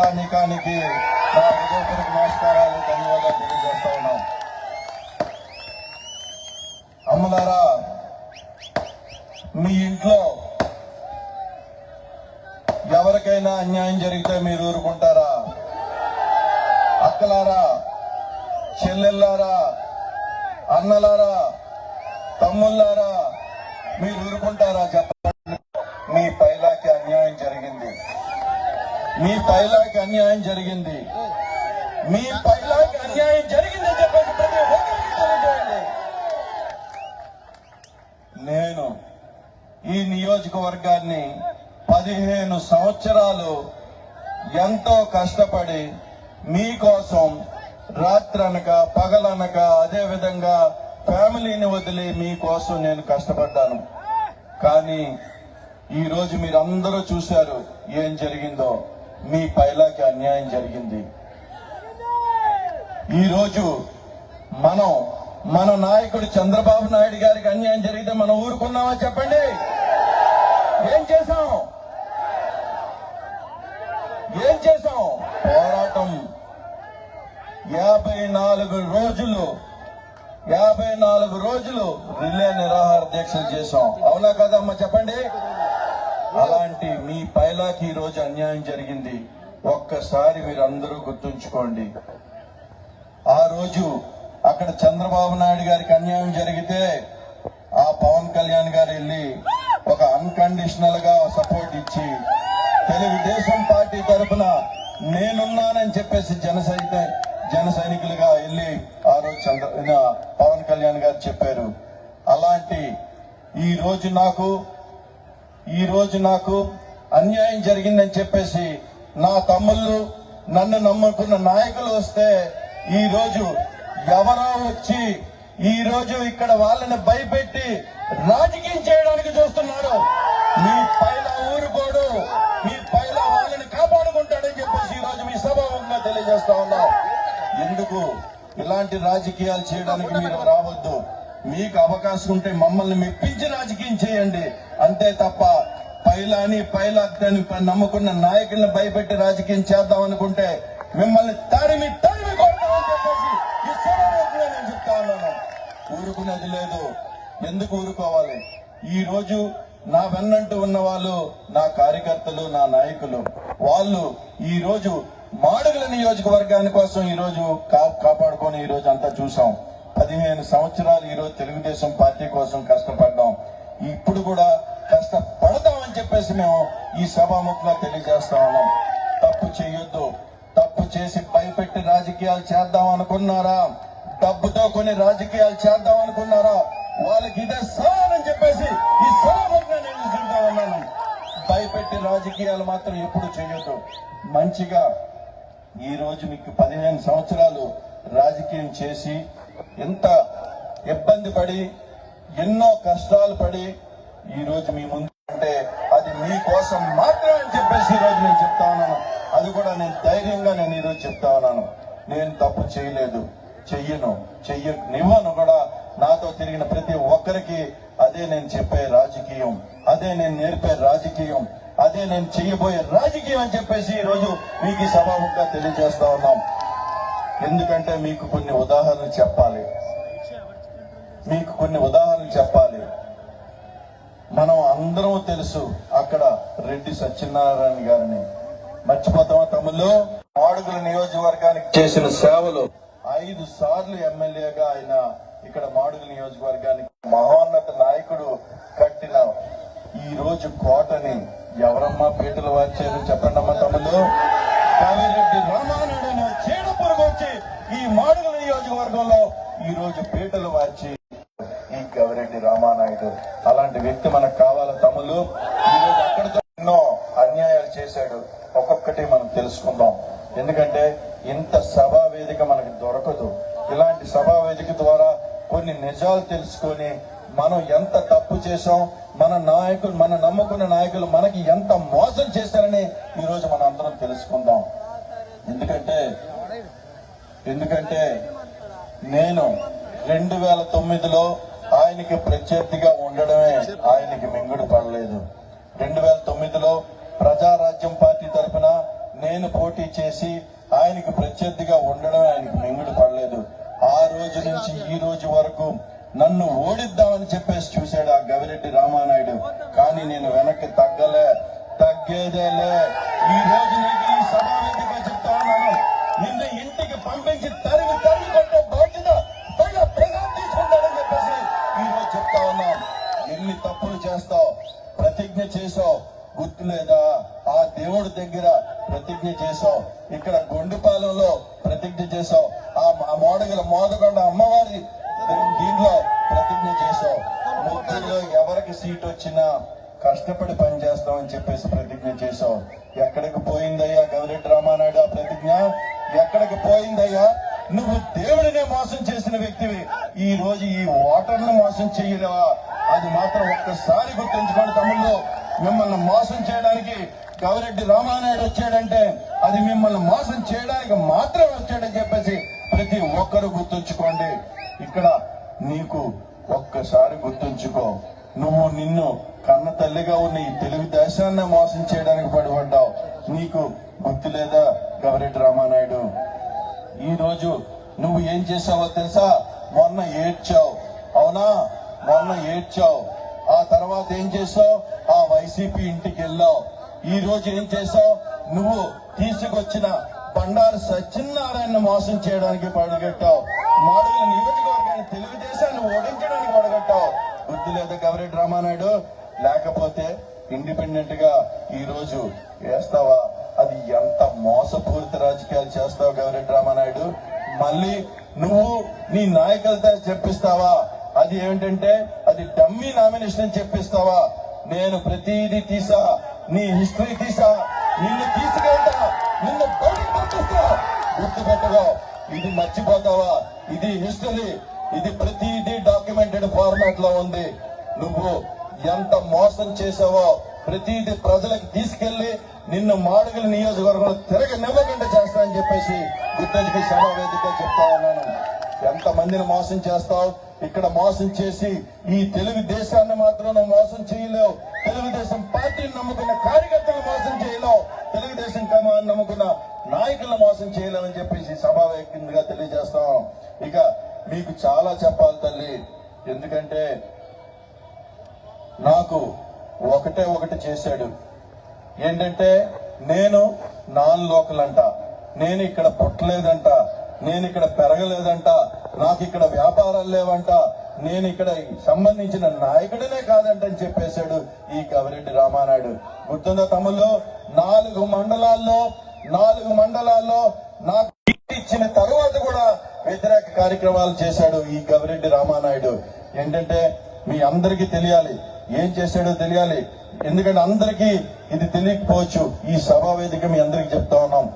రాజధానికానికి నా హృదయపూర్వక నమస్కారాలు ధన్యవాదాలు తెలియజేస్తా ఉన్నాం. అమ్మలారా మీ ఇంట్లో ఎవరికైనా అన్యాయం జరిగితే మీరు ఊరుకుంటారా? అక్కలారా చెల్లెల్లారా అన్నలారా తమ్ముళ్ళారా మీరు ఊరుకుంటారా? చెప్ప మీ పైలాకి అన్యాయం జరిగింది. మీ పైలాకి అన్యాయం జరిగిందని చెప్పేసి ప్రతి ఒక్కరికి తెలియజేయండి. నేను ఈ నియోజకవర్గాన్ని పదిహేను సంవత్సరాలు ఎంతో కష్టపడి మీకోసం రాత్రనక పగలనక అదేవిధంగా ఫ్యామిలీని వదిలి మీకోసం నేను కష్టపడ్డాను. కానీ ఈరోజు మీరందరూ చూశారు ఏం జరిగిందో. మీ పైలాకి అన్యాయం జరిగింది. ఈరోజు మనం మన నాయకుడు చంద్రబాబు నాయుడు గారికి అన్యాయం జరిగితే మనం ఊరుకున్నామా చెప్పండి? ఏం చేశాం? ఏం చేశాం? పోరాటం. యాభై నాలుగు రోజులు యాభై నాలుగు రోజులు రిలే నిరాహార దీక్షలు చేశాం. అవునా కదమ్మా చెప్పండి? అలాంటి మీ పైలాకి ఈ రోజు అన్యాయం జరిగింది. ఒక్కసారి మీరందరూ గుర్తుంచుకోండి. ఆ రోజు అక్కడ చంద్రబాబు నాయుడు గారికి అన్యాయం జరిగితే ఆ పవన్ కళ్యాణ్ గారు వెళ్ళి ఒక అన్కండిషనల్గా సపోర్ట్ ఇచ్చి తెలుగుదేశం పార్టీ తరఫున నేనున్నానని చెప్పేసి జన జన సైనికులుగా వెళ్ళి ఆ రోజు చంద్ర పవన్ కళ్యాణ్ గారు చెప్పారు. అలాంటి ఈ రోజు నాకు ఈ రోజు నాకు అన్యాయం జరిగిందని చెప్పేసి నా తమ్ముళ్ళు నన్ను నమ్ముకున్న నాయకులు వస్తే ఈ రోజు ఎవరో వచ్చి ఈ రోజు ఇక్కడ వాళ్ళని భయపెట్టి రాజకీయం చేయడానికి చూస్తున్నారు మీ పైన ఊరుకోడు మీ పైన వాళ్ళని కాపాడుకుంటాడని చెప్పేసి ఈ రోజు మీ సభాముఖంగా తెలియజేస్తా ఉన్నా. ఎందుకు? ఇలాంటి రాజకీయాలు చేయడానికి మీరు రావద్దు. మీకు అవకాశం ఉంటే మమ్మల్ని మెప్పించి రాజకీయం చేయండి. అంతే తప్ప పైలాని పైలాక్ని నమ్ముకున్న నాయకుల్ని భయపెట్టి రాజకీయం చేద్దాం అనుకుంటే మిమ్మల్ని తరిమి తరిమి చెప్తా ఉన్నాను. ఊరుకునేది లేదు. ఎందుకు ఊరుకోవాలి? ఈ రోజు నా వెన్నంటూ ఉన్న వాళ్ళు నా కార్యకర్తలు నా నాయకులు వాళ్ళు ఈ రోజు మాడుగుల నియోజకవర్గాని కోసం ఈ రోజు కా- కాపాడుకొని ఈ రోజు అంతా చూసాం పదిహేను సంవత్సరాలు ఈరోజు తెలుగుదేశం పార్టీ కోసం కష్టపడ్డాం. ఇప్పుడు కూడా కష్టపడతామని చెప్పేసి మేము ఈ సభాముఖంగా తెలియజేస్తా ఉన్నాం. తప్పు చేయొద్దు. తప్పు చేసి భయపెట్టి రాజకీయాలు చేద్దాం అనుకున్నారా? డబ్బుతో కొన్ని రాజకీయాలు చేద్దాం అనుకున్నారా? వాళ్ళకి ఇదే సవాలని చెప్పేసి ఈ సభాముఖంగా నేను చెప్తా ఉన్నాను. భయపెట్టి రాజకీయాలు మాత్రం ఎప్పుడు చేయొద్దు. మంచిగా ఈ రోజు మీకు పదిహేను సంవత్సరాలు రాజకీయం చేసి ఎంత ఇబ్బంది పడి ఎన్నో కష్టాలు పడి ఈ రోజు మీ ముందు అంటే అది మీ కోసం మాత్రమే అని చెప్పేసి ఈ రోజు నేను చెప్తా ఉన్నాను. అది కూడా నేను ధైర్యంగా నేను ఈరోజు చెప్తా ఉన్నాను. నేను తప్పు చేయలేదు. చెయ్యను. చెయ్య నివ్వను కూడా నాతో తిరిగిన ప్రతి ఒక్కరికి అదే నేను చెప్పే రాజకీయం. అదే నేను నేర్పే రాజకీయం. అదే నేను చెయ్యబోయే రాజకీయం అని చెప్పేసి ఈ రోజు మీకు సభాముఖంగా తెలియజేస్తా ఉన్నాం. ఎందుకంటే మీకు కొన్ని ఉదాహరణలు చెప్పాలి. మీకు కొన్ని ఉదాహరణలు చెప్పాలి. మనం అందరం తెలుసు అక్కడ రెడ్డి సత్యనారాయణ గారిని. మర్చిపోతామా తమ్ముళ్ళు? మాడుగుల నియోజకవర్గానికి చేసిన సేవలు. ఐదు సార్లు ఎమ్మెల్యేగా ఆయన ఇక్కడ మాడుగుల నియోజకవర్గానికి మహోన్నత నాయకుడు కట్టిన ఈ రోజు కోటని ఎవరమ్మా పీటలు వార్చారు? చెప్పండి అమ్మా తమ్ముళ్ళు కామిరెడ్డి రామానాయుడు ఈ మాడుగుల నియోజకవర్గంలో ఈ రోజు పీటలు మార్చి ఈ గవిరెడ్డి రామానాయుడు? అలాంటి వ్యక్తి మనకు కావాల తమ్ముళ్ళు? ఈరోజు అక్కడితో ఎన్నో అన్యాయాలు చేశాడు. ఒక్కొక్కటి మనం తెలుసుకుందాం. ఎందుకంటే ఇంత సభా వేదిక మనకి దొరకదు. ఇలాంటి సభా వేదిక ద్వారా కొన్ని నిజాలు తెలుసుకొని మనం ఎంత తప్పు చేసాం మన నాయకులు మన నమ్ముకున్న నాయకులు మనకి ఎంత మోసం చేశారని ఈరోజు మనం అందరం తెలుసుకుందాం. ఎందుకంటే ఎందుకంటే నేను రెండు వేల తొమ్మిదిలో ఆయనకి ప్రత్యర్థిగా ఉండడమే ఆయనకి మింగుడు పడలేదు. రెండు వేల తొమ్మిదిలో ప్రజారాజ్యం పార్టీ తరఫున నేను పోటీ చేసి ఆయనకి ప్రత్యర్థిగా ఉండడమే ఆయనకి మింగుడు పడలేదు. ఆ రోజు నుంచి ఈ రోజు వరకు నన్ను ఓడిద్దామని చెప్పేసి చూశాడు ఆ గవిరెడ్డి రామానాయుడు. కానీ నేను వెనక్కి తగ్గలే తగ్గేదేలే. ఈ రోజు నీకు ఈ సమావేశంగా చెప్తా ఉన్నాను. చేసావు గుర్తు లేదా ఆ దేవుడి దగ్గర ప్రతిజ్ఞ చేసావు ఇక్కడ గొండిపాలెంలో ప్రతిజ్ఞ చేసావు ఆ మోడగల మోదగొండ అమ్మవారి దీంట్లో ప్రతిజ్ఞ చేసావు ముగ్గురులో ఎవరికి సీట్ వచ్చినా కష్టపడి పనిచేస్తామని చెప్పేసి గవిరెడ్డి వచ్చాడంటే అది మిమ్మల్ని మోసం చేయడానికి మాత్రమే వచ్చాడని చెప్పేసి ప్రతి ఒక్కరు గుర్తుంచుకోండి. ఇక్కడ నీకు ఒక్కసారి గుర్తుంచుకో. నువ్వు నిన్ను కన్న తల్లిగా ఉన్న ఈ తెలుగు దేశాన్ని మోసం చేయడానికి పడిపడ్డావు. నీకు గుర్తు లేదా గవిరెడ్డి రామానాయుడు? ఈ రోజు నువ్వు ఏం చేసావో తెలుసా? మొన్న ఏడ్చావు. అవునా? మొన్న ఏడ్చావు. ఆ తర్వాత ఏం చేసావు ఆ వైసీపీ ఇంటికి వెళ్ళావు. ఈ రోజు ఏం చేసావు నువ్వు తీసుకొచ్చిన బండారు సత్యనారాయణ మోసం చేయడానికి పడగట్టావు. మాడుగుల నియోజకవర్గాన్ని తెలుగుదేశాన్ని ఓడించడానికి పడగట్టావు. బుద్ధి లేదా గవరెడ్డి రామానాయుడు లేకపోతే ఇండిపెండెంట్గా ఈ రోజు వేస్తావా? అది ఎంత మోసపూరిత రాజకీయాలు చేస్తావు గవరెడ్డి రామానాయుడు? మళ్ళీ నువ్వు నీ నాయకులతో చెప్పిస్తావా? అది ఏమిటంటే అది డమ్మీ నామినేషన్ అని చెప్పిస్తావా? నేను ప్రతిదీ తీసా. నీ హిస్టరీ తీసా నిన్ను తీసుకెళ్తా నిన్ను బయటికి పంపిస్తా. గుర్తుపెట్టుకో ఇది మర్చిపోతావా? ఇది హిస్టరీ ఇది ప్రతిదీ డాక్యుమెంటెడ్ ఫార్మాట్లో ఉంది. నువ్వు ఎంత మోసం చేసావో ప్రతిదీ ప్రజలకు తీసుకెళ్ళి నిన్ను మాడుగుల నియోజకవర్గంలో తిరగనివ్వకుండా చేస్తా అని చెప్పేసి గుర్తించి సభా వేదిక చెప్తా ఉన్నాను. ఎంత మందిని మోసం చేస్తావు? ఇక్కడ మోసం చేసి ఈ తెలుగు దేశాన్ని మాత్రం మోసం చేయలేవు. తెలుగుదేశం పార్టీని నమ్ముకున్న కార్యకర్తలు మోసం చేయలేవు. తెలుగుదేశం కమాన్ని నమ్ముకున్న నాయకులను మోసం చేయలేమని చెప్పేసి సభా వేదికగా తెలియజేస్తాం. ఇక మీకు చాలా చెప్పాలి తల్లి. ఎందుకంటే నాకు ఒకటే ఒకటి చేశాడు. ఏంటంటే నేను నాన్ లోకల్ అంట నేను ఇక్కడ పుట్టలేదంట. నేను ఇక్కడ పెరగలేదంట నాకు ఇక్కడ వ్యాపారాలు లేవంట నేను ఇక్కడ సంబంధించిన నాయకుడినే కాదంట అని చెప్పేశాడు ఈ కవిరెడ్డి రామానాయుడు. గుర్తుందా తమ్ముళ్ళు? నాలుగు మండలాల్లో నాలుగు మండలాల్లో నాకు ఇచ్చిన తర్వాత కూడా వ్యతిరేక కార్యక్రమాలు చేశాడు ఈ గవిరెడ్డి రామానాయుడు. ఏంటంటే మీ అందరికీ తెలియాలి. ఏం చేశాడో తెలియాలి. ఎందుకంటే అందరికీ ఇది తెలియకపోవచ్చు. ఈ సభా వేదిక మీ అందరికీ చెప్తా ఉన్నాం.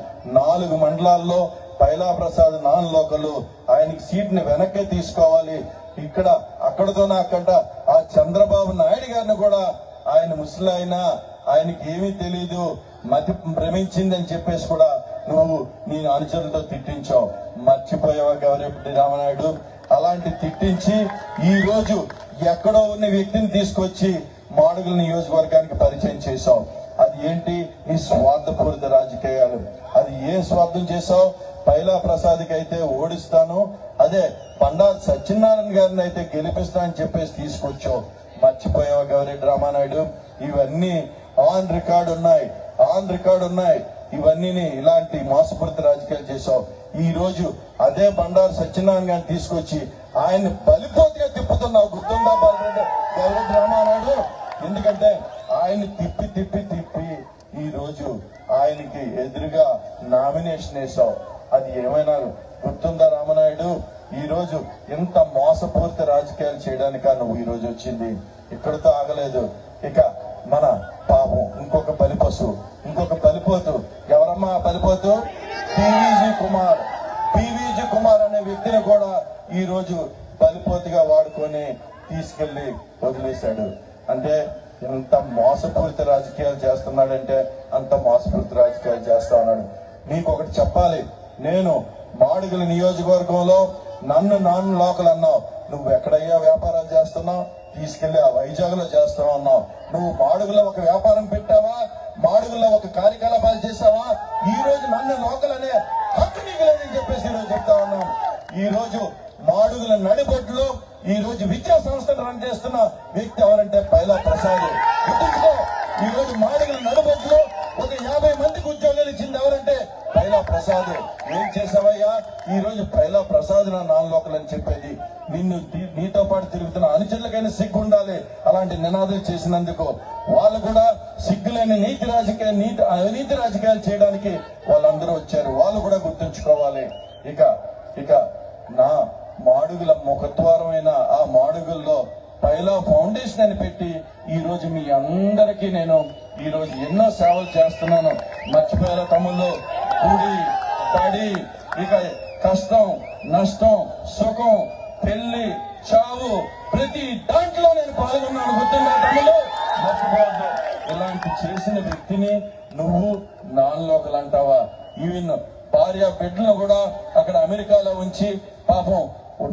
నాలుగు మండలాల్లో పైలా ప్రసాద్ నాన్ లోకలు. ఆయనకి సీట్ని వెనక్కి తీసుకోవాలి. ఇక్కడ అక్కడతోనే అక్కడ ఆ చంద్రబాబు నాయుడు గారిని కూడా ఆయన ముసలాయన ఆయనకి ఏమీ తెలియదు మతి భ్రమించిందని చెప్పేసి కూడా నువ్వు నీ అనుచరులతో తిట్టించావు. మర్చిపోయావా గౌరవ రామనాయుడు? అలాంటి తిట్టించి ఈ రోజు ఎక్కడో ఉన్న వ్యక్తిని తీసుకొచ్చి మాడుగుల నియోజకవర్గానికి పరిచయం చేశావు. అది ఏంటి? నీ స్వార్థపూరిత రాజకీయాలు. అది ఏ స్వార్థం చేశావు? పైలా ప్రసాద్కి అయితే ఓడిస్తాను. అదే పండా సత్యనారాయణ గారిని అయితే గెలిపిస్తా అని చెప్పేసి తీసుకొచ్చావు. మర్చిపోయావు గౌరెడ్డి రామానాయుడు. ఇవన్నీ ఆన్ రికార్డ్ ఉన్నాయి. ఆన్ రికార్డ్ ఉన్నాయి. ఇవన్నీ ఇలాంటి మోసపూరిత రాజకీయాలు చేశావు. ఈ రోజు అదే బండారు సత్యనారాయణ గారిని తీసుకొచ్చి ఆయన బలిపోతుగా తిప్పుతున్నావు. గుర్తుందా బాలరెడ్డి గౌరెడ్డి రామానాయుడు? ఎందుకంటే ఆయన తిప్పి తిప్పి తిప్పి ఈ రోజు ఆయనకి ఎదురుగా నామినేషన్ వేసావు అది ఏమైనా గుర్తుందా రామనాయుడు? ఈ రోజు ఎంత మోసపూరిత రాజకీయాలు చేయడానిక నువ్వు ఈ రోజు వచ్చింది? ఇక్కడితో ఆగలేదు. ఇక మన పాపం ఇంకొక బలిపశు ఇంకొక బలిపోతు. ఎవరమ్మా బలిపోతు? పివిజి కుమార్. పివిజి కుమార్ అనే వ్యక్తిని కూడా ఈ రోజు బలిపోతుగా వాడుకొని తీసుకెళ్ళి వదిలేశాడు. అంటే ఎంత మోసపూరిత రాజకీయాలు చేస్తున్నాడంటే అంత మోసపూరిత రాజకీయాలు చేస్తా ఉన్నాడు నీకు ఒకటి చెప్పాలి. నేను మాడుగుల నియోజకవర్గంలో నన్ను నాన్ లోకల్ అన్నావు. నువ్వు ఎక్కడయ్యా వ్యాపారాలు చేస్తున్నావు? తీసుకెళ్ళి ఆ వైజాగ్లో చేస్తున్నావు అన్నావు. నువ్వు మాడుగులో ఒక వ్యాపారం పెట్టావా? మాడుగులో ఒక కార్యకలాపాలు చేసావా ఈ రోజు నన్ను లోకల్ అనే హక్కు నీకు లేదని చెప్పేసి ఈరోజు రోజు చెప్తా ఉన్నాం ఈ రోజు మాడుగుల నడిబొడ్లు ఈ రోజు విద్యా సంస్థను రన్ చేస్తున్న వ్యక్తి ఎవరంటే పైలా ప్రసాద్. గుర్తుంచుకో ఈ రోజు మాడుగుల నడిబొడ్లు ఒక యాభై మందికి ఉద్యోగాలు ఇచ్చింది ఎవరంటే పైలా ప్రసాద్. చేసావయ్యా? ఈ రోజు పైలా ప్రసాద్ నా నాలుగు అని చెప్పేది. నిన్ను నీతో పాటు తిరుగుతున్న అనుచరులకైనా సిగ్గు ఉండాలి అలాంటి నినాదాలు చేసినందుకు వాళ్ళు కూడా సిగ్గులేని నీతి రాజకీయ నీతి అవినీతి రాజకీయాలు చేయడానికి వాళ్ళందరూ వచ్చారు. వాళ్ళు కూడా గుర్తుంచుకోవాలి. ఇక ఇక నా మాడుగుల ముఖద్వారమైన ఆ మాడుగుల్లో పైలా ఫౌండేషన్ అని పెట్టి ఈ రోజు మీ అందరికీ నేను ఈ రోజు ఎన్నో సేవలు చేస్తున్నాను. మర్చిపోయారా తమ్ముళ్ళు? కూడి పడి ఇక కష్టం నష్టం సుఖం పెళ్ళి చావు ప్రతి దాంట్లో నేను పాల్గొన్నాను. గుర్తుందా మర్చిపోవద్దు. ఇలాంటి చేసిన వ్యక్తిని నువ్వు నాన్నలోకలు అంటావా ఈవెన్ భార్య బిడ్డను కూడా అక్కడ అమెరికాలో ఉంచి పాపం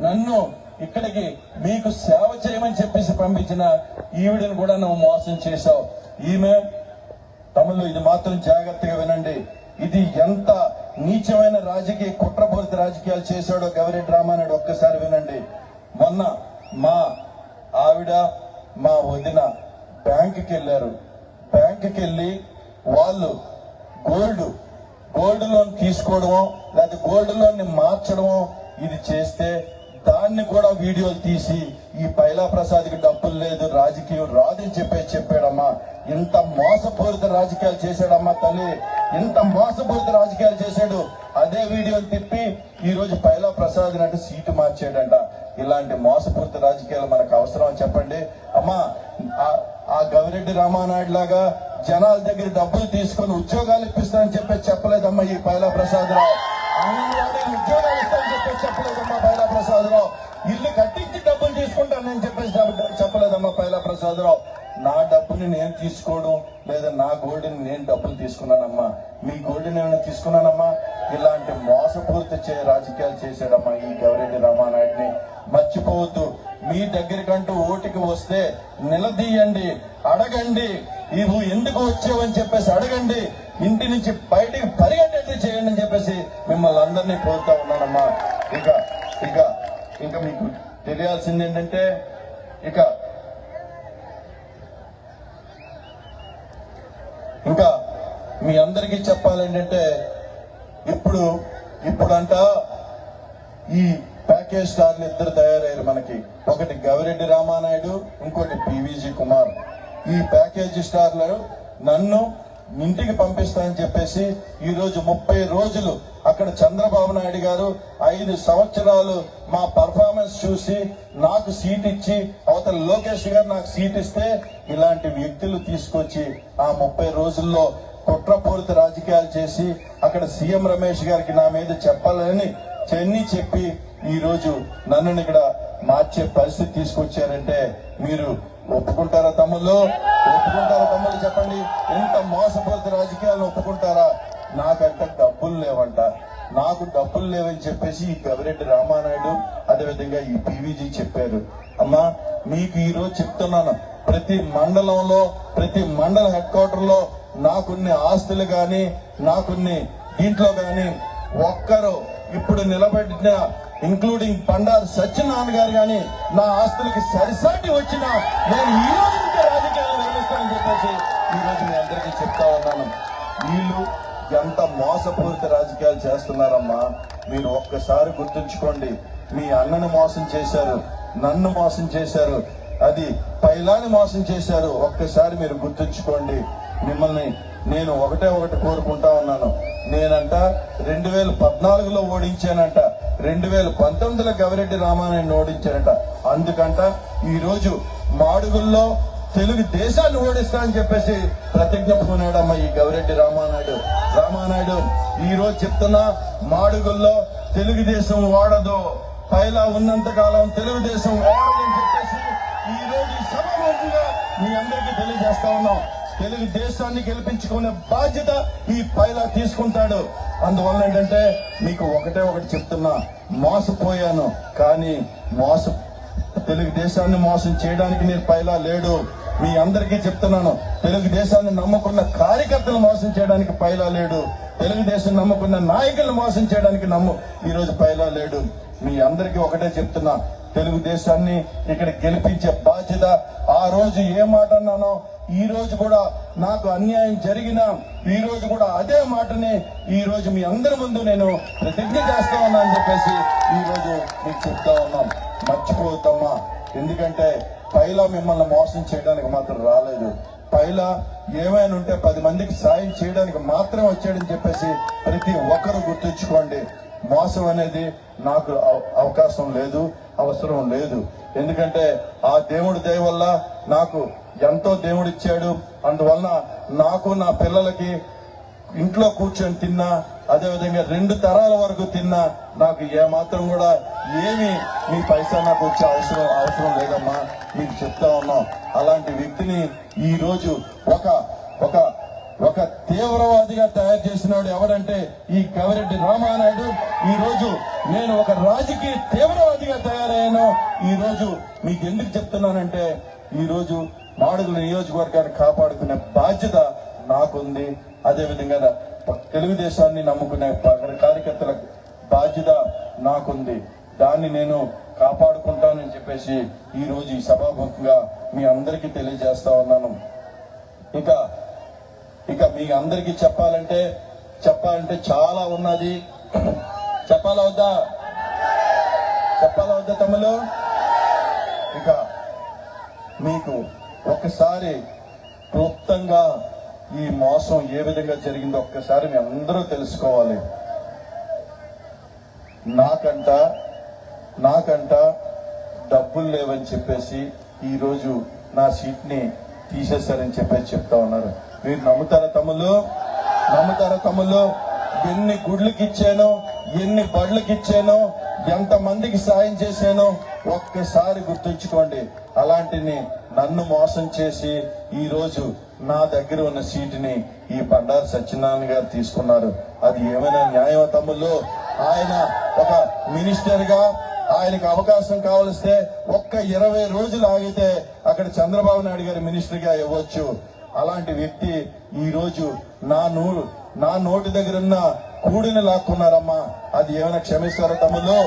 నన్ను ఇక్కడికి మీకు సేవ చేయమని చెప్పేసి పంపించిన ఈవిడని కూడా నువ్వు మోసం చేశావు. ఈమె తమలు ఇది మాత్రం జాగ్రత్తగా వినండి. ఇది ఎంత నీచమైన రాజకీయ కుట్రపూరిత రాజకీయాలు చేశాడో డ్రామా రామానాయుడు ఒక్కసారి వినండి. మొన్న మా ఆవిడ మా వదిన బ్యాంకుకి వెళ్ళారు బ్యాంకుకి వెళ్ళి వాళ్ళు గోల్డ్ గోల్డ్ లోన్ తీసుకోవడమో లేదా గోల్డ్ లోన్ని మార్చడమో ఇది చేస్తే దాన్ని కూడా వీడియోలు తీసి ఈ పైలా ప్రసాద్కి డబ్బులు లేదు రాజకీయం రాదని చెప్పేసి చెప్పాడమ్మా. ఇంత మోసపూరిత రాజకీయాలు చేశాడమ్మా తల్లి. ఇంత మోసపూరిత రాజకీయాలు చేశాడు. అదే వీడియోలు తిప్పి ఈ రోజు పైలా ప్రసాద్ అంటే సీటు మార్చాడంట. ఇలాంటి మోసపూరిత రాజకీయాలు మనకు అవసరం అని చెప్పండి. అమ్మా ఆ- గవిరెడ్డి రామానాయుడు లాగా జనాల దగ్గర డబ్బులు తీసుకొని ఉద్యోగాలు ఇప్పిస్తానని చెప్పేసి చెప్పలేదమ్మా ఈ పైలా ప్రసాద్ రావు. అంగన్వాడీకి ఉద్యోగాలు ఇస్తానని చెప్పేసి చెప్పలేదు. ప్రసాదరావు. రావు ఇల్లు కట్టించి డబ్బులు తీసుకుంటానని చెప్పేసి చెప్పలేదమ్మా పైలా ప్రసాదరావు. నా డబ్బుని నేను తీసుకోవడం లేదా నా గోల్డ్ని నేను డబ్బులు తీసుకున్నానమ్మా. మీ గోల్డ్ని నేను తీసుకున్నానమ్మా. ఇలాంటి మోసపూర్తి చే రాజకీయాలు చేశాడమ్మా ఈ గౌరెడ్డి రామానాయుడిని. మర్చిపోవద్దు. మీ దగ్గరికంటూ ఓటికి వస్తే నిలదీయండి. అడగండి. ఇవి ఎందుకు వచ్చావని చెప్పేసి అడగండి. ఇంటి నుంచి బయటికి పరిగెట్టండి చేయండి అని చెప్పేసి మిమ్మల్ని అందరినీ కోరుతా ఉన్నానమ్మా. ఇక ఇక ఇంకా మీకు తెలియాల్సింది ఏంటంటే ఇక ఇంకా మీ అందరికీ చెప్పాలేంటంటే ఇప్పుడు ఇప్పుడంట ఈ ప్యాకేజ్ స్టార్లు ఇద్దరు తయారయ్యారు మనకి. ఒకటి గవిరెడ్డి రామానాయుడు ఇంకోటి పివిజి కుమార్. ఈ ప్యాకేజ్ స్టార్లు నన్ను ఇంటికి పంపిస్తానని చెప్పేసి ఈరోజు ముప్పై రోజులు అక్కడ చంద్రబాబు నాయుడు గారు ఐదు సంవత్సరాలు మా పర్ఫార్మెన్స్ చూసి నాకు సీట్ ఇచ్చి అవతల లోకేష్ గారు నాకు సీట్ ఇస్తే ఇలాంటి వ్యక్తులు తీసుకొచ్చి ఆ ముప్పై రోజుల్లో కుట్రపూరిత రాజకీయాలు చేసి అక్కడ సీఎం రమేష్ గారికి నా మీద చెప్పాలని చెన్ని చెప్పి ఈరోజు నన్ను ఇక్కడ మార్చే పరిస్థితి తీసుకొచ్చారంటే మీరు ఒప్పుకుంటారా తమ్ముళ్ళు? ఒప్పుకుంటారా తమ్ముళ్ళు చెప్పండి? ఎంత మోసపూరిత రాజకీయాలను ఒప్పుకుంటారా? నాకంట డబ్బులు లేవంట. నాకు డబ్బులు లేవని చెప్పేసి ఈ గవిరెడ్డి రామానాయుడు అదేవిధంగా ఈ పీవీజీ చెప్పారు. అమ్మా మీకు ఈరోజు చెప్తున్నాను. ప్రతి మండలంలో ప్రతి మండల హెడ్ క్వార్టర్లో నాకున్ని ఆస్తులు కానీ నాకున్ని దీంట్లో కానీ ఒక్కరు ఇప్పుడు నిలబెట్టిన ఇంక్లూడింగ్ బండారు సత్యనారాయణ గారు కానీ నా ఆస్తులకి సరిసాటి వచ్చిన నేను ఈ రోజు రాజకీయాలు నిర్మిస్తానని చెప్పేసి ఈ రోజు మీ అందరికీ చెప్తా ఉన్నాను. వీళ్ళు ఎంత మోసపూరిత రాజకీయాలు చేస్తున్నారమ్మా? మీరు ఒక్కసారి గుర్తుంచుకోండి. మీ అన్నను మోసం చేశారు నన్ను మోసం చేశారు అది పైలాని మోసం చేశారు. ఒక్కసారి మీరు గుర్తుంచుకోండి. మిమ్మల్ని నేను ఒకటే ఒకటి కోరుకుంటా ఉన్నాను. నేనంట రెండు వేల పద్నాలుగులో ఓడించానంట రెండు వేల పంతొమ్మిదిలో గవిరెడ్డి రామానాయుడు ఓడించానంట. అందుకంట ఈరోజు మాడుగుల్లో తెలుగు దేశాన్ని ఓడిస్తా అని చెప్పేసి ప్రతిజ్ఞ పూనాడమ్మ ఈ గౌరెడ్డి రామానాయుడు. రామానాయుడు ఈ రోజు చెప్తున్నా మాడుగుల్లో తెలుగుదేశం వాడదు. పైలా ఉన్నంత కాలం తెలుగుదేశం వాడదని చెప్పేసి ఈ రోజు మీ అందరికీ తెలియజేస్తా ఉన్నాం. తెలుగు దేశాన్ని గెలిపించుకునే బాధ్యత ఈ పైలా తీసుకుంటాడు. అందువల్ల ఏంటంటే మీకు ఒకటే ఒకటి చెప్తున్నా మోసపోయాను. కానీ మోస తెలుగుదేశాన్ని మోసం చేయడానికి నేను పైలా లేడు. మీ అందరికీ చెప్తున్నాను. తెలుగుదేశాన్ని నమ్ముకున్న కార్యకర్తలు మోసం చేయడానికి పైలా లేడు. తెలుగుదేశం నమ్ముకున్న నాయకులను మోసం చేయడానికి నమ్ము. ఈరోజు పైలా లేడు. మీ అందరికీ ఒకటే చెప్తున్నా. తెలుగుదేశాన్ని ఇక్కడ గెలిపించే బాధ్యత ఆ రోజు ఏ మాట అన్నానో ఈ రోజు కూడా నాకు అన్యాయం జరిగిన ఈ రోజు కూడా అదే మాటని ఈ రోజు మీ అందరి ముందు నేను ప్రతిజ్ఞ చేస్తా ఉన్నా అని చెప్పేసి ఈ రోజు మీకు చెప్తా ఉన్నాం. మర్చిపోతామా ఎందుకంటే పైలా మిమ్మల్ని మోసం చేయడానికి మాత్రం రాలేదు. పైలా ఏమైనా ఉంటే పది మందికి సాయం చేయడానికి మాత్రం వచ్చాడని చెప్పేసి ప్రతి ఒక్కరు గుర్తుంచుకోండి. మోసం అనేది నాకు అవకాశం లేదు అవసరం లేదు. ఎందుకంటే ఆ దేవుడి దయ వల్ల నాకు ఎంతో దేవుడు ఇచ్చాడు అందువలన నాకు నా పిల్లలకి ఇంట్లో కూర్చొని తిన్నా అదేవిధంగా రెండు తరాల వరకు తిన్నా నాకు ఏమాత్రం కూడా ఏమి మీ పైసా నాకు వచ్చే అవసరం అవసరం లేదమ్మా. మీకు చెప్తా ఉన్నాం. అలాంటి వ్యక్తిని ఈరోజు ఒక ఒక ఒక తీవ్రవాదిగా తయారు చేసినాడు ఎవరంటే ఈ కవిరెడ్డి రామానాయుడు. ఈ రోజు నేను ఒక రాజకీయ తీవ్రవాదిగా తయారయ్యాను. ఈ రోజు మీకు ఎందుకు చెప్తున్నానంటే ఈ రోజు మాడుగుల నియోజకవర్గాన్ని కాపాడుకునే బాధ్యత నాకుంది. అదేవిధంగా తెలుగుదేశాన్ని నమ్ముకునే కార్యకర్తల బాధ్యత నాకుంది. దాన్ని నేను కాపాడుకుంటానని చెప్పేసి ఈరోజు ఈ సభాముఖంగా మీ అందరికీ తెలియజేస్తా ఉన్నాను. ఇక ఇక మీ అందరికీ చెప్పాలంటే చెప్పాలంటే చాలా ఉన్నది. చెప్పాలా వద్దా? చెప్పాలా వద్దా తమ్ములు? ఇక మీకు ఒకసారి క్లుప్తంగా ఈ మోసం ఏ విధంగా జరిగిందో ఒక్కసారి మీ అందరూ తెలుసుకోవాలి. నాకంట నాకంట డబ్బులు లేవని చెప్పేసి ఈరోజు నా సీట్ని తీసేశారని చెప్పేసి చెప్తా ఉన్నారు. మీరు నమ్ముతారా తమ్ముళ్ళు? నమ్ముతారా తమ్ముళ్ళు? ఎన్ని గుడ్లకి ఇచ్చానో ఎన్ని బడ్లకి ఇచ్చానో ఎంతమందికి సాయం చేశానో ఒక్కసారి గుర్తుంచుకోండి. అలాంటిని నన్ను మోసం చేసి ఈరోజు నా దగ్గర ఉన్న సీటుని ఈ బండారు సత్యనారాయణ గారు తీసుకున్నారు. అది ఏమైనా న్యాయం తమ్ముళ్ళు? ఆయన ఒక మినిస్టర్గా ఆయనకు అవకాశం కావలిస్తే ఒక్క ఇరవై రోజులు ఆగితే అక్కడ చంద్రబాబు నాయుడు గారి మినిస్టర్గా ఇవ్వచ్చు. అలాంటి వ్యక్తి ఈరోజు నా నూరు నా నోటి దగ్గర ఉన్న కూడిని లాక్కున్నారమ్మా. అది ఏమైనా క్షమిస్తారా తమ్ముళ్ళు?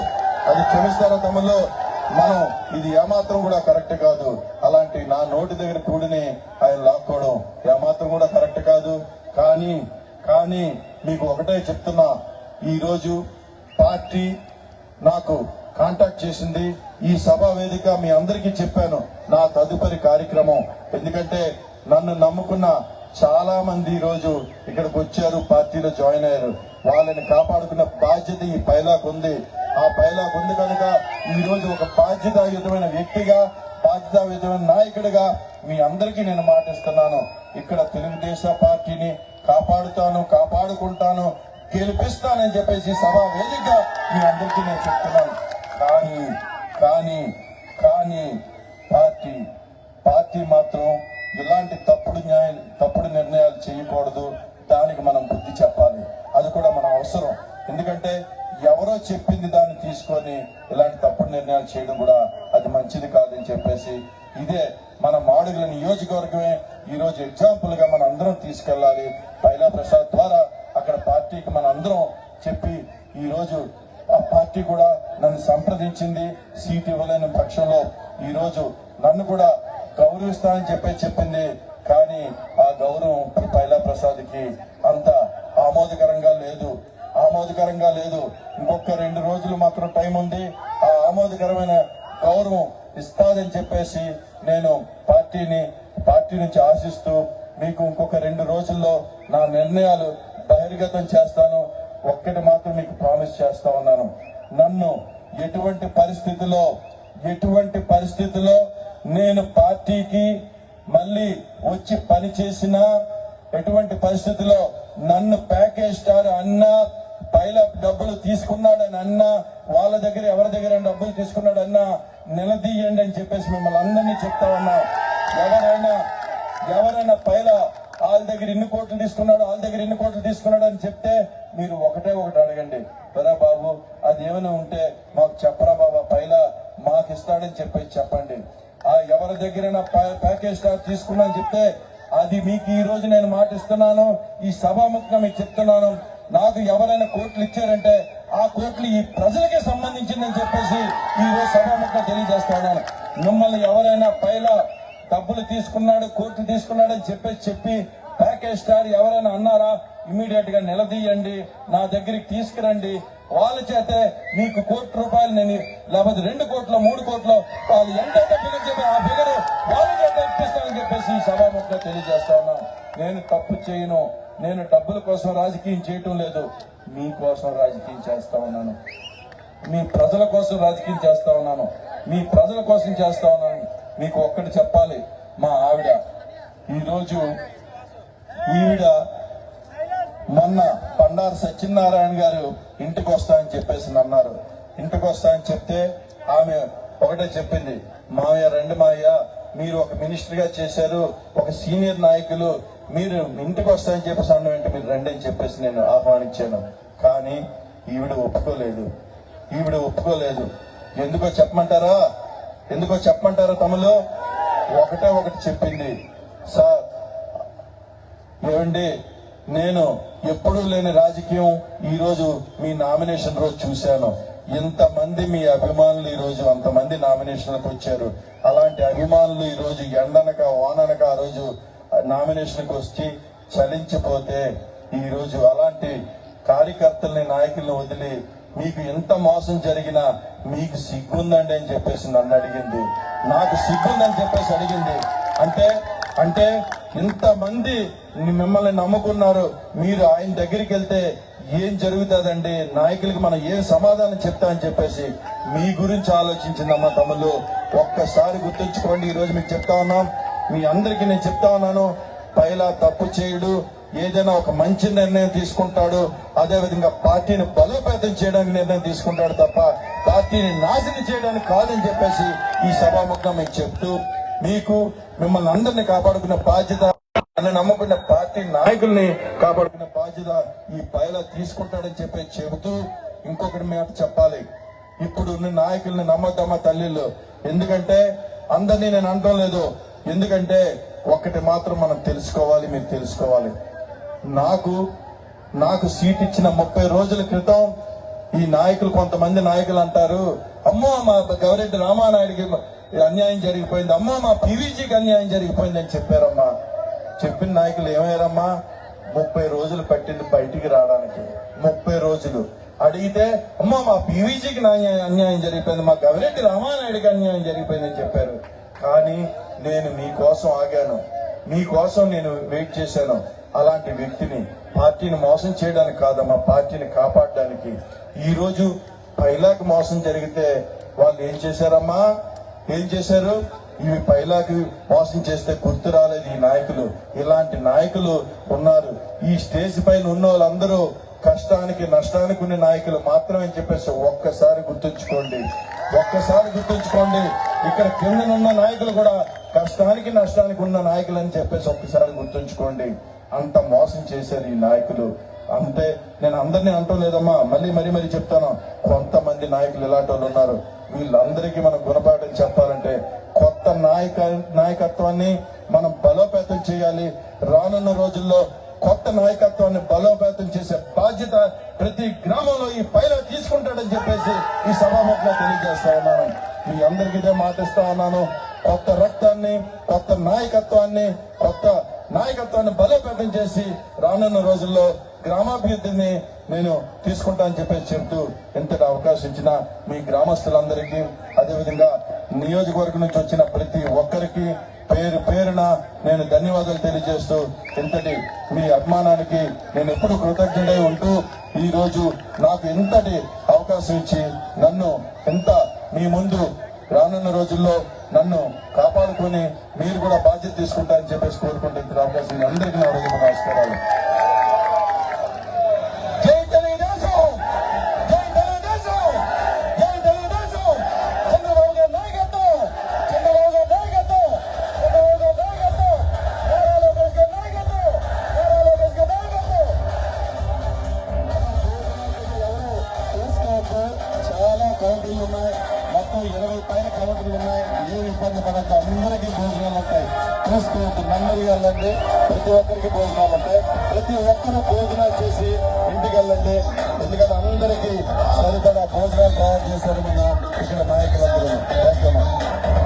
అది క్షమిస్తారా తమ్ముళ్ళు? మనం ఇది ఏమాత్రం కూడా కరెక్ట్ కాదు. అలాంటి నా నోటి దగ్గర కూడిని ఆయన లాక్కోవడం ఏమాత్రం కూడా కరెక్ట్ కాదు. కానీ కానీ మీకు ఒకటే చెప్తున్నా. ఈరోజు పార్టీ నాకు కాంటాక్ట్ చేసింది. ఈ సభా వేదిక మీ అందరికీ చెప్పాను. నా తదుపరి కార్యక్రమం. ఎందుకంటే నన్ను నమ్ముకున్న చాలా మంది ఈ రోజు ఇక్కడికి వచ్చారు పార్టీలో జాయిన్ అయ్యారు. వాళ్ళని కాపాడుకున్న బాధ్యత ఈ పైలాకు ఉంది ఆ పైలాకు ఉంది కనుక ఈరోజు ఒక బాధ్యతాయుతమైన వ్యక్తిగా బాధ్యతాయుతమైన నాయకుడిగా మీ అందరికీ నేను మాటిస్తున్నాను. ఇక్కడ తెలుగుదేశ పార్టీని కాపాడుతాను కాపాడుకుంటాను గెలిపిస్తానని చెప్పేసి సభా వేదిక మీ అందరికీ నేను చెప్తున్నాను. కానీ కానీ కానీ పార్టీ పార్టీ మాత్రం ఇలాంటి తప్పుడు న్యాయం తప్పుడు నిర్ణయాలు చేయకూడదు. దానికి మనం బుద్ధి చెప్పాలి. అది కూడా మన అవసరం. ఎందుకంటే ఎవరో చెప్పింది దాన్ని తీసుకొని ఇలాంటి తప్పుడు నిర్ణయాలు చేయడం కూడా అది మంచిది కాదని చెప్పేసి ఇదే మన మాడుగుల నియోజకవర్గమే ఈరోజు ఎగ్జాంపుల్గా ఎగ్జాంపుల్గా మన అందరం తీసుకెళ్ళాలి. పైలా ప్రసాద్ ద్వారా అక్కడ పార్టీకి మన అందరం చెప్పి ఈరోజు ఆ పార్టీ కూడా నన్ను సంప్రదించింది సీట్ ఇవ్వలేని పక్షంలో ఈరోజు నన్ను కూడా గౌరవిస్తానని చెప్పి చెప్పింది. కానీ ఆ గౌరవం ఇప్పుడు పైలా ప్రసాద్కి అంత ఆమోదకరంగా లేదు. ఆమోదకరంగా లేదు. ఇంకొక రెండు రోజులు మాత్రం టైం ఉంది. ఆ ఆమోదకరమైన గౌరవం ఇస్తాదని చెప్పేసి నేను పార్టీని పార్టీ నుంచి ఆశిస్తూ మీకు ఇంకొక రెండు రోజుల్లో నా నిర్ణయాలు బహిర్గతం చేస్తాను. ఒక్కటి మాత్రం మీకు ప్రామిస్ చేస్తా ఉన్నాను. నన్ను ఎటువంటి పరిస్థితిలో ఎటువంటి పరిస్థితిలో నేను పార్టీకి మళ్ళీ వచ్చి పని చేసినా ఎటువంటి పరిస్థితిలో నన్ను ప్యాకేజ్ స్టార్ అన్నా పైలప్ డబ్బులు తీసుకున్నాడని అన్నా వాళ్ళ దగ్గర ఎవరి దగ్గర డబ్బులు తీసుకున్నాడన్నా నిలదీయండి అని చెప్పేసి మిమ్మల్ని అందరినీ చెప్తా ఉన్నా. ఎవరైనా ఎవరైనా పైల వాళ్ళ దగ్గర ఇన్ని కోట్లు తీసుకున్నాడు వాళ్ళ దగ్గర ఇన్ని కోట్లు తీసుకున్నాడు అని చెప్తే మీరు ఒకటే ఒకటి అడగండి. కదా బాబు అది ఏమైనా ఉంటే మాకు చెప్పరా బాబా పైలా మాకు ఇస్తాడని చెప్పేసి చెప్పండి. ఆ ఎవరి దగ్గరైనా ప్యాకేజ్ కార్డు తీసుకున్నా చెప్తే అది మీకు ఈ రోజు నేను మాట ఇస్తున్నాను ఈ సభాముఖంగా మీకు చెప్తున్నాను. నాకు ఎవరైనా కోట్లు ఇచ్చారంటే ఆ కోట్లు ఈ ప్రజలకే సంబంధించిందని చెప్పేసి ఈరోజు రోజు సభాముఖంగా తెలియజేస్తా మిమ్మల్ని ఎవరైనా పైలా డబ్బులు తీసుకున్నాడు కోట్లు తీసుకున్నాడని చెప్పేసి చెప్పి ప్యాకేజ్ స్టార్ ఎవరైనా అన్నారా? ఇమీడియట్గా నిలదీయండి నా దగ్గరికి తీసుకురండి వాళ్ళ చేతే మీకు కోటి రూపాయలు నేను లేకపోతే రెండు కోట్ల మూడు కోట్ల వాళ్ళు ఎంతైతే ఫిగర్ చెప్పి ఆ ఫిగర్ వాళ్ళ చేత ఇప్పిస్తానని చెప్పేసి ఈ సభాముఖంగా తెలియజేస్తా ఉన్నాను నేను తప్పు చేయను. నేను డబ్బుల కోసం రాజకీయం చేయటం లేదు. మీకోసం రాజకీయం చేస్తా ఉన్నాను. మీ ప్రజల కోసం రాజకీయం చేస్తా ఉన్నాను. మీ ప్రజల కోసం చేస్తా ఉన్నాను. మీకు ఒక్కటి చెప్పాలి. మా ఆవిడ. ఈరోజు ఈవిడ మొన్న బండారు సత్యనారాయణ గారు ఇంటికి వస్తానని చెప్పేసి అన్నారు ఇంటికి వస్తానని చెప్తే ఆమె ఒకటే చెప్పింది మావయ్య రండి మావయ్య మీరు ఒక మినిస్టర్గా చేశారు ఒక సీనియర్ నాయకులు మీరు ఇంటికి వస్తానని చెప్పేసి అన్న వెంట మీరు రండి అని చెప్పేసి నేను ఆహ్వానించాను. కానీ ఈవిడ ఒప్పుకోలేదు. ఈవిడ ఒప్పుకోలేదు. ఎందుకో చెప్పమంటారా? ఎందుకో చెప్పమంటారా తమలో ఒకటే ఒకటి చెప్పింది. సార్ ఏమండి నేను ఎప్పుడూ లేని రాజకీయం ఈరోజు మీ నామినేషన్ రోజు చూశాను. ఇంతమంది మీ అభిమానులు ఈరోజు అంతమంది నామినేషన్లకు వచ్చారు. అలాంటి అభిమానులు ఈరోజు ఎండనక వాననక ఆ రోజు నామినేషన్కి వచ్చి చలించిపోతే ఈరోజు అలాంటి కార్యకర్తల్ని నాయకుల్ని వదిలి మీకు ఎంత మోసం జరిగినా మీకు సిగ్గుందండి అని చెప్పేసి నన్ను అడిగింది. నాకు సిగ్గుందని చెప్పేసి అడిగింది. అంటే అంటే ఇంతమంది మిమ్మల్ని నమ్ముకున్నారు. మీరు ఆయన దగ్గరికి వెళ్తే ఏం జరుగుతుందండి? నాయకులకి మనం ఏం సమాధానం చెప్తామని చెప్పేసి మీ గురించి ఆలోచించిందమ్మా తమ్ముళ్ళు. ఒక్కసారి గుర్తుంచుకోండి ఈ రోజు మీకు చెప్తా ఉన్నాం. మీ అందరికీ నేను చెప్తా ఉన్నాను. పైలా తప్పు చేయడు. ఏదైనా ఒక మంచి నిర్ణయం తీసుకుంటాడు. అదేవిధంగా పార్టీని బలోపేతం చేయడానికి నిర్ణయం తీసుకుంటాడు తప్ప పార్టీని నాశనం చేయడానికి కాదని చెప్పేసి ఈ సభాముఖం మీకు చెప్తూ మీకు మిమ్మల్ని అందరినీ కాపాడుకునే బాధ్యత నన్ను నమ్ముకున్న పార్టీ నాయకుల్ని కాపాడుకునే బాధ్యత ఈ పైలా తీసుకుంటాడని చెప్పి చెబుతూ ఇంకొకటి మాట చెప్పాలి. ఇప్పుడు నాయకుల్ని నమ్మద్దమ్మా తల్లిళ్ళు. ఎందుకంటే అందరినీ నేను అనడం లేదు. ఎందుకంటే ఒక్కటి మాత్రం మనం తెలుసుకోవాలి మీరు తెలుసుకోవాలి. నాకు నాకు సీట్ ఇచ్చిన ముప్పై రోజుల క్రితం ఈ నాయకులు కొంతమంది నాయకులు అంటారు అమ్మో మా గౌరెడ్డి రామానాయుడికి అన్యాయం జరిగిపోయింది. అమ్మా మా పీవీజీకి అన్యాయం జరిగిపోయింది అని చెప్పారమ్మా. చెప్పిన నాయకులు ఏమయ్యారమ్మా? ముప్పై రోజులు పట్టింది బయటికి రావడానికి. ముప్పై రోజులు. అడిగితే అమ్మా మా పీవీజీకి అన్యాయం జరిగిపోయింది. మా గవిరెడ్డి రామానాయుడికి అన్యాయం జరిగిపోయింది అని చెప్పారు. కానీ నేను మీకోసం ఆగాను. మీకోసం నేను వెయిట్ చేశాను. అలాంటి వ్యక్తిని పార్టీని మోసం చేయడానికి కాదమ్మా పార్టీని కాపాడడానికి. ఈరోజు పైలాకి మోసం జరిగితే వాళ్ళు ఏం చేశారమ్మా? ఏం చేశారు? ఇవి పైలాకి మోసం చేస్తే గుర్తు రాలేదు ఈ నాయకులు. ఇలాంటి నాయకులు ఉన్నారు. ఈ స్టేజ్ పైన ఉన్న వాళ్ళందరూ కష్టానికి నష్టానికి ఉన్న నాయకులు మాత్రమే చెప్పేసి ఒక్కసారి గుర్తుంచుకోండి. ఒక్కసారి గుర్తుంచుకోండి. ఇక్కడ కిందనున్న నాయకులు కూడా కష్టానికి నష్టానికి ఉన్న నాయకులు అని చెప్పేసి ఒక్కసారి గుర్తుంచుకోండి. అంత మోసం చేశారు ఈ నాయకులు. అంతే నేను అందరినీ అంటలేదమ్మా. మళ్ళీ మరీ మరీ చెప్తాను. కొంతమంది నాయకులు ఇలాంటి వాళ్ళు ఉన్నారు. వీళ్ళందరికీ మనం గుణపాఠం చెప్పాలంటే కొత్త నాయక నాయకత్వాన్ని మనం బలోపేతం చేయాలి. రానున్న రోజుల్లో కొత్త నాయకత్వాన్ని బలోపేతం చేసే బాధ్యత ప్రతి గ్రామంలో ఈ పైన తీసుకుంటాడని చెప్పేసి ఈ సభాముఖంగా తెలియజేస్తా ఉన్నాను. మీ అందరికీ ఇదే మాటిస్తా ఉన్నాను. కొత్త రక్తాన్ని కొత్త నాయకత్వాన్ని కొత్త నాయకత్వాన్ని బలోపేతం చేసి రానున్న రోజుల్లో గ్రామాభివృద్ధిని నేను తీసుకుంటానని చెప్పేసి చెప్తూ ఎంతటి అవకాశం ఇచ్చిన మీ గ్రామస్తులందరికీ అదేవిధంగా నియోజకవర్గం నుంచి వచ్చిన ప్రతి ఒక్కరికి పేరు పేరున నేను ధన్యవాదాలు తెలియజేస్తూ ఇంతటి మీ అభిమానానికి నేను ఎప్పుడు కృతజ్ఞుడై ఉంటూ ఈరోజు నాకు ఇంతటి అవకాశం ఇచ్చి నన్ను ఎంత మీ ముందు రానున్న రోజుల్లో నన్ను కాపాడుకొని మీరు కూడా బాధ్యత తీసుకుంటారని చెప్పేసి కోరుకుంటే అవకాశం అందరికీ నా నమస్కారాలు. బియ్యం ఉన్నాయి మొత్తం ఇరవై పైన కౌంటర్లు ఉన్నాయి ఏ ఇబ్బంది పడక అందరికీ భోజనాలు ఉంటాయి చూసుకోవద్దు నెమ్మది వెళ్ళండి ప్రతి ఒక్కరికి భోజనాలు ఉంటాయి ప్రతి ఒక్కరు భోజనాలు చేసి ఇంటికి వెళ్ళండి ఎందుకంటే అందరికీ సరిపడా భోజనాలు తయారు చేశారు మన ఇక్కడ నాయకులందరూ. థ్యాంక్